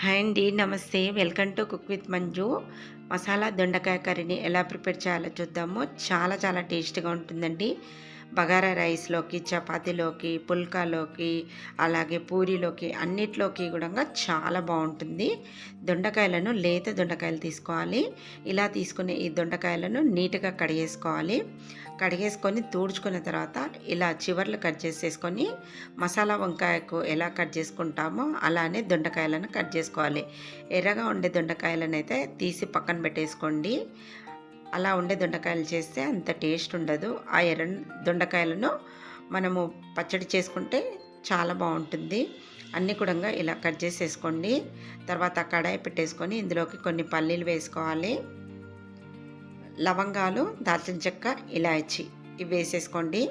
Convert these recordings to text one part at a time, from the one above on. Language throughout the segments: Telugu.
హాయ్ అండి నమస్తే. Welcome to cook with Manju. Masala దొండకాయ కర్రీని ఎలా ప్రిపేర్ చేయాలో చూద్దాము. చాలా చాలా టేస్టీగా ఉంటుందండి. బగారా రైస్లోకి చపాతీలోకి పుల్కాలోకి అలాగే పూరీలోకి అన్నిట్లోకి కూడా చాలా బాగుంటుంది. దొండకాయలను లేత దొండకాయలు తీసుకోవాలి. ఇలా తీసుకునే ఈ దొండకాయలను నీట్గా కడిగేసుకోవాలి. కడిగేసుకొని తూడ్చుకున్న తర్వాత ఇలా చివర్లు కట్ చేసేసుకొని మసాలా వంకాయకు ఎలా కట్ చేసుకుంటామో అలానే దొండకాయలను కట్ చేసుకోవాలి. ఎర్రగా ఉండే దొండకాయలను అయితే తీసి పక్కన పెట్టేసుకోండి. అలా ఉండే దొండకాయలు చేస్తే అంత టేస్ట్ ఉండదు. ఆ ఎర్ర దొండకాయలను మనము పచ్చడి చేసుకుంటే చాలా బాగుంటుంది. అన్నీ కూడా ఇలా కట్ చేసేసుకోండి. తర్వాత కడాయి పెట్టేసుకొని ఇందులోకి కొన్ని పల్లీలు వేసుకోవాలి. లవంగాలు దాల్చిన చెక్క ఇలాచి ఇవి వేసేసుకోండి.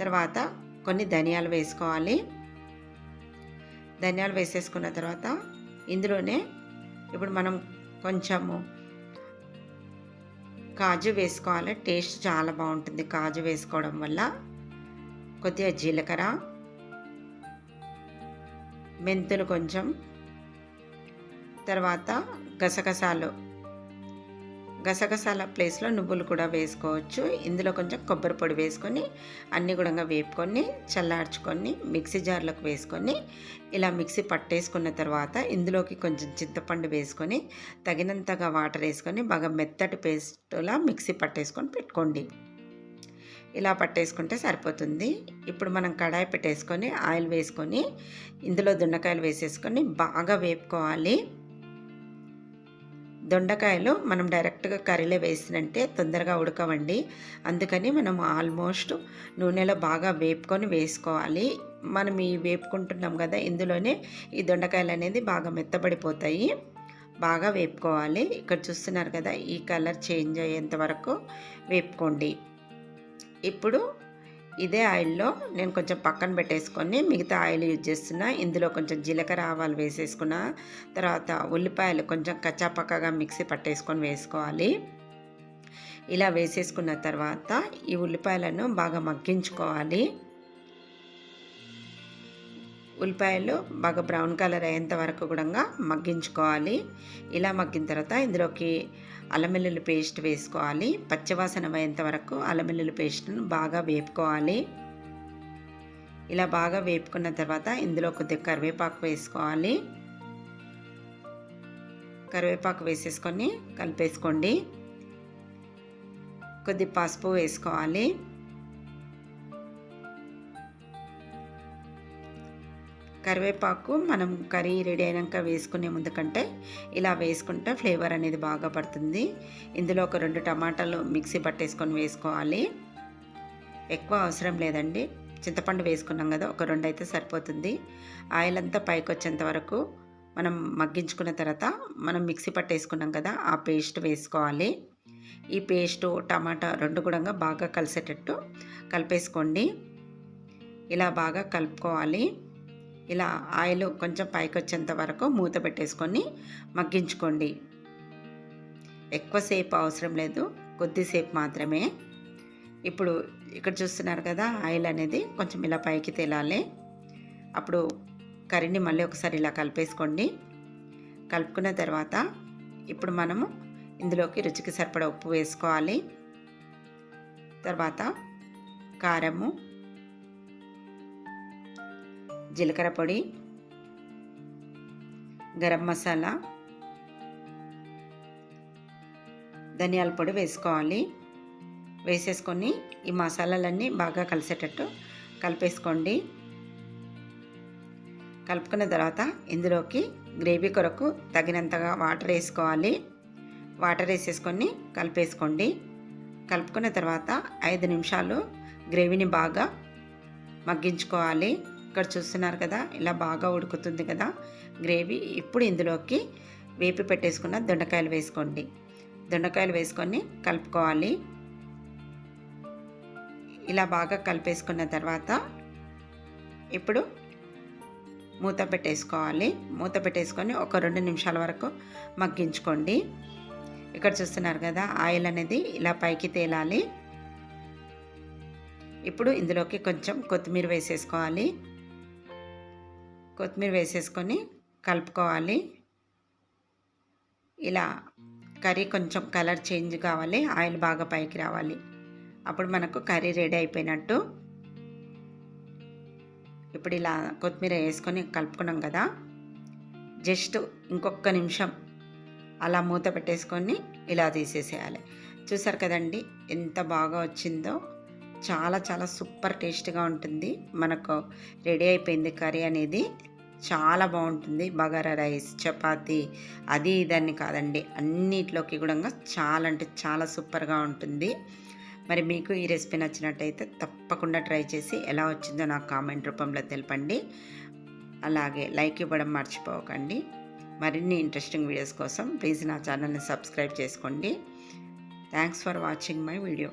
తర్వాత కొన్ని ధనియాలు వేసుకోవాలి. ధనియాలు వేసేసుకున్న తర్వాత ఇందులోనే ఇప్పుడు మనం కొంచెము కాజు వేసుకోవాలి. టేస్ట్ చాలా బాగుంటుంది కాజు వేసుకోవడం వల్ల. కొద్దిగా జీలకర్ర. మెంతులు కొంచెం. తర్వాత గసగసాలు. గసగసాల ప్లేస్లో నువ్వులు కూడా వేసుకోవచ్చు. ఇందులో కొంచెం కొబ్బరి పొడి వేసుకొని అన్నీ కూడా వేపుకొని చల్లార్చుకొని మిక్సీ జార్లోకి వేసుకొని ఇలా మిక్సీ పట్టేసుకున్న తర్వాత ఇందులోకి కొంచెం చింతపండు వేసుకొని తగినంతగా వాటర్ వేసుకొని బాగా మెత్తటి పేస్ట్లా మిక్సీ పట్టేసుకొని పెట్టుకోండి. ఇలా పట్టేసుకుంటే సరిపోతుంది. ఇప్పుడు మనం కడాయి పెట్టేసుకొని ఆయిల్ వేసుకొని ఇందులో దున్నకాయలు వేసేసుకొని బాగా వేపుకోవాలి. దొండకాయలు మనం డైరెక్ట్గా కర్రీలో వేసినంటే తొందరగా ఉడకవండి. అందుకని మనం ఆల్మోస్ట్ నూనెలో బాగా వేపుకొని వేసుకోవాలి. మనం ఈ వేపుకుంటున్నాం కదా ఇందులోనే ఈ దొండకాయలు అనేది బాగా మెత్తబడిపోతాయి. బాగా వేపుకోవాలి. ఇక్కడ చూస్తున్నారు కదా ఈ కలర్ చేంజ్ అయ్యేంత వరకు వేపుకోండి. ఇప్పుడు ఇదే ఆయిల్లో నేను కొంచెం పక్కన పెట్టేసుకొని మిగతా ఆయిల్ యూజ్ చేస్తున్నా. ఇందులో కొంచెం జీలకర్ర ఆవాలు వేసేసుకున్న. తర్వాత ఉల్లిపాయలు కొంచెం కచ్చాపక్కగా మిక్సీ పట్టేసుకొని వేసుకోవాలి. ఇలా వేసేసుకున్న తర్వాత ఈ ఉల్లిపాయలను బాగా మగ్గించుకోవాలి. ఉల్లిపాయలు బాగా బ్రౌన్ కలర్ అయ్యేంత వరకు కూడా మగ్గించుకోవాలి. ఇలా మగ్గిన తర్వాత ఇందులోకి అల్లమెల్లుల్లి పేస్ట్ వేసుకోవాలి. పచ్చివాసన అయ్యేంత వరకు అల్లమెల్లుల్లి పేస్ట్ను బాగా వేపుకోవాలి. ఇలా బాగా వేపుకున్న తర్వాత ఇందులో కొద్దిగా కరివేపాకు వేసుకోవాలి. కరివేపాకు వేసేసుకొని కలిపేసుకోండి. కొద్ది పసుపు వేసుకోవాలి. కరివేపాకు మనం కర్రీ రెడీ అయినాక వేసుకునే ముందు కంటే ఇలా వేసుకుంటే ఫ్లేవర్ అనేది బాగా పడుతుంది. ఇందులో ఒక రెండు టమాటాలు మిక్సీ పట్టేసుకొని వేసుకోవాలి. ఎక్కువ అవసరం లేదండి. చింతపండు వేసుకున్నాం కదా ఒక రెండు అయితే సరిపోతుంది. ఆయిల్ అంతా పైకి వచ్చేంత వరకు మనం మగ్గించుకున్న తర్వాత మనం మిక్సీ పట్టేసుకున్నాం కదా ఆ పేస్ట్ వేసుకోవాలి. ఈ పేస్టు టమాటా రెండు కూడా బాగా కలిసేటట్టు కలిపేసుకోండి. ఇలా బాగా కలుపుకోవాలి. ఇలా ఆయిల్ కొంచెం పైకి వచ్చేంత వరకు మూత పెట్టేసుకొని మగ్గించుకోండి. ఎక్కువసేపు అవసరం లేదు కొద్దిసేపు మాత్రమే. ఇప్పుడు ఇక్కడ చూస్తున్నారు కదా ఆయిల్ అనేది కొంచెం ఇలా పైకి తేలాలి. అప్పుడు కర్రీని మళ్ళీ ఒకసారి ఇలా కలిపేసుకోండి. కలుపుకున్న తర్వాత ఇప్పుడు మనము ఇందులోకి రుచికి సరిపడా ఉప్పు వేసుకోవాలి. తర్వాత కారము జీలకర్ర పొడి గరం మసాలా ధనియాల పొడి వేసుకోవాలి. వేసేసుకొని ఈ మసాలాలన్నీ బాగా కలిసేటట్టు కలిపేసుకోండి. కలుపుకున్న తర్వాత ఇందులోకి గ్రేవీ కొరకు తగినంతగా వాటర్ వేసుకోవాలి. వాటర్ వేసేసుకొని కలిపేసుకోండి. కలుపుకున్న తర్వాత ఐదు నిమిషాలు గ్రేవీని బాగా మగ్గించుకోవాలి. ఇక్కడ చూస్తున్నారు కదా ఇలా బాగా ఉడుకుతుంది కదా. గ్రేవీ ఇప్పుడు ఇందులోకి వేపి పెట్టేసుకున్న దొండకాయలు వేసుకోండి. దొండకాయలు వేసుకొని కలుపుకోవాలి. ఇలా బాగా కలిపేసుకున్న తర్వాత ఇప్పుడు మూత పెట్టేసుకోవాలి. మూత పెట్టేసుకొని ఒక రెండు నిమిషాల వరకు మగ్గించుకోండి. ఇక్కడ చూస్తున్నారు కదా ఆయిల్ అనేది ఇలా పైకి తేలాలి. ఇప్పుడు ఇందులోకి కొంచెం కొత్తిమీర వేసేసుకోవాలి. కొత్తిమీర వేసేసుకొని కలుపుకోవాలి. ఇలా కర్రీ కొంచెం కలర్ చేంజ్ కావాలి ఆయిల్ బాగా పైకి రావాలి. అప్పుడు మనకు కర్రీ రెడీ అయిపోయినట్టు. ఇప్పుడు ఇలా కొత్తిమీర వేసుకొని కలుపుకున్నాం కదా. జస్ట్ ఇంకొక నిమిషం అలా మూత పెట్టేసుకొని ఇలా తీసేసేయాలి. చూసారు కదండి ఎంత బాగా వచ్చిందో. చాలా చాలా సూపర్ టేస్ట్గా ఉంటుంది. మనకు రెడీ అయిపోయింది కర్రీ అనేది. చాలా బాగుంటుంది. బగారా రైస్ చపాతి అది ఇదని కాదండి. అన్నిట్లోకి కూడా చాలా అంటే చాలా సూపర్గా ఉంటుంది. మరి మీకు ఈ రెసిపీ నచ్చినట్టయితే తప్పకుండా ట్రై చేసి ఎలా వచ్చిందో నాకు కామెంట్ రూపంలో తెలపండి. అలాగే లైక్ ఇవ్వడం మర్చిపోకండి. మరిన్ని ఇంట్రెస్టింగ్ వీడియోస్ కోసం ప్లీజ్ నా ఛానల్ని సబ్స్క్రైబ్ చేసుకోండి. Thanks for watching my video.